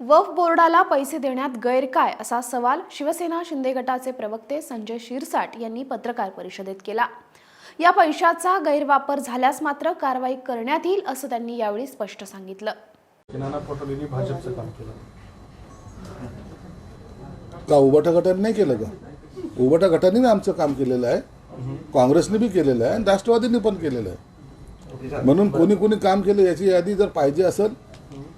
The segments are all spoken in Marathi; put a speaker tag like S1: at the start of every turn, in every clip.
S1: वफ बोर्डाला पैसे देण्यात गैर काय असा सवाल शिवसेना शिंदे गटाचे प्रवक्ते संजय शिरसाट यांनी पत्रकार परिषदेत केला. या पैशाचा गैरवापर झाल्यास मात्र कारवाई करण्यात येईल असं त्यांनी यावेळी स्पष्ट सांगितलं.
S2: नाना पटोलेंनी भाजपचं काम केलं.
S3: का उबाटा गटाने नाही केलं का? उबाटा गटाने आमचं काम केलेलं आहे. काँग्रेसने बी केलेलं आहे आणि राष्ट्रवादीने पण केलेलं आहे. म्हणून कोणी कोणी काम केलं याची यादी जर पाहिजे असेल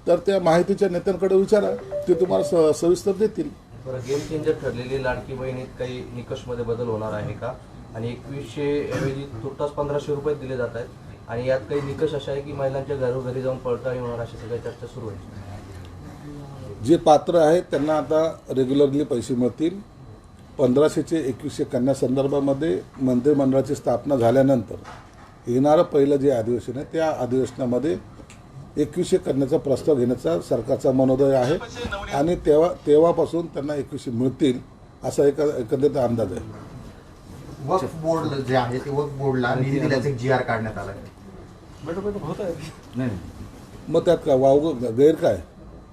S3: तर त्या माहितीच्या नेत्यांकडे विचारा ते तुम्हाला सविस्तर देतील.
S4: बरं गेम चेंजर ठरलेली लाडकी बहिणीत काही निकषमध्ये बदल होणार आहे का? आणि एकवीसशे ऐवजी तुर्तास पंधराशे रुपये दिले जात आहेत. आणि यात काही निकष अशा आहे की महिलांच्या घरोघरी जाऊन पडताळणी होणार अशा सगळ्या चर्चा सुरू आहे.
S3: जे पात्र आहेत त्यांना आता रेग्युलरली पैसे मिळतील. पंधराशेचे एकवीसशे कन्या संदर्भामध्ये मंत्रिमंडळाची स्थापना झाल्यानंतर येणारं पहिलं जे अधिवेशन आहे त्या अधिवेशनामध्ये एकवीसशे कन्याचा प्रस्ताव घेण्याचा सरकारचा मनोदय आहे. आणि तेव्हा तेव्हापासून त्यांना एकवीसशे मिळतील असा एक एकंदरीत अंदाज आहे.
S5: वक्फ बोर्ड जे आहे ते वक्फ बोर्डला निधी दिल्याचं जी आर काढण्यात आला
S3: मग त्यात काय वाव गैर काय?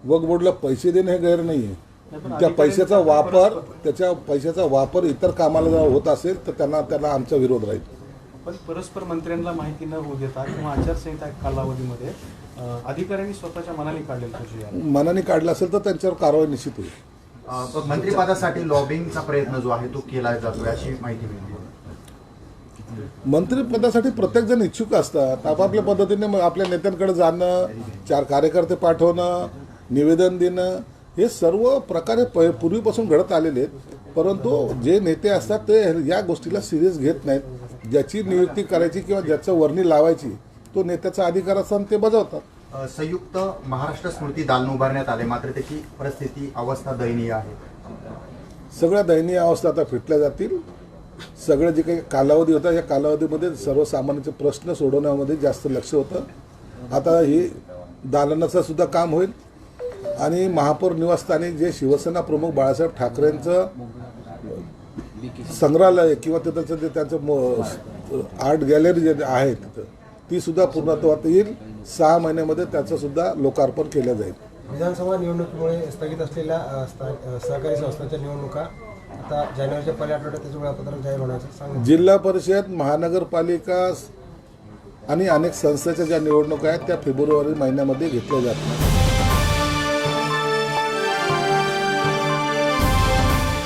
S3: वक बोर्डला पैसे देणे हे गैर नाही आहे त्या पैशाचा वापर त्याच्या पैशाचा वापर इतर कामाला जर होत असेल तर त्यांना त्यांना आमचा विरोध राहील.
S2: पण परस्पर मंत्र्यांना माहिती न होऊ देता किंवा आचारसंहिता कालावधीमध्ये अधिकाऱ्यांनी स्वतःच्या मनाने काढलेलं तुझी यादी.
S3: मनाने काढलं असेल तर त्यांच्यावर कारवाई निश्चित होईल.
S5: मंत्रिपदासाठी लॉबिंगचा प्रयत्न जो आहे तो केला जातोय अशी माहिती मिळते
S3: मंत्रिपदासाठी प्रत्येकजण इच्छुक असतात. आपापल्या पद्धतीने मग आपल्या नेत्यांकडे जाणं चार कार्यकर्ते पाठवणं निवेदन देणं हे सर्व प्रकारे प पूर्वीपासून घडत आलेले आहेत. परंतु जे नेते असतात ते या गोष्टीला सिरियस घेत नाहीत. ज्याची नियुक्ती करायची किंवा ज्याचं वर्णी लावायची तो नेत्याचा अधिकार असताना ते बजावतात.
S5: संयुक्त महाराष्ट्र स्मृती दालन उभारण्यात आले. मात्र त्याची परिस्थिती अवस्था दयनीय आहे.
S3: सगळ्या दयनीय अवस्था आता फिटल्या जातील. सगळं जे काही कालावधी होता या कालावधीमध्ये सर्वसामान्यांचे प्रश्न सोडवण्यामध्ये जास्त लक्ष होतं. आता ही दालनाचं सुद्धा काम होईल. आणि महापौर निवासस्थानी जे शिवसेना प्रमुख बाळासाहेब ठाकरेंचं संग्रहालय किंवा तिथं जे त्यांचं म- आर्ट गॅलरी जे आहे तिथं ती सुद्धा पूर्णत्वात येईल. सहा महिन्यामध्ये त्याचं सुद्धा लोकार्पण केलं जाईल.
S6: विधानसभा निवडणुकीमुळे स्थगित असलेल्या सहकारी संस्थांच्या निवडणुका आता जानेवारीच्या पहिल्या आठवड्यात त्याचं वेळापत्रक जाहीर होण्याचं
S3: जिल्हा परिषद महानगरपालिका आणि अनेक संस्थेच्या ज्या निवडणुका आहेत त्या फेब्रुवारी महिन्यामध्ये घेतल्या जातात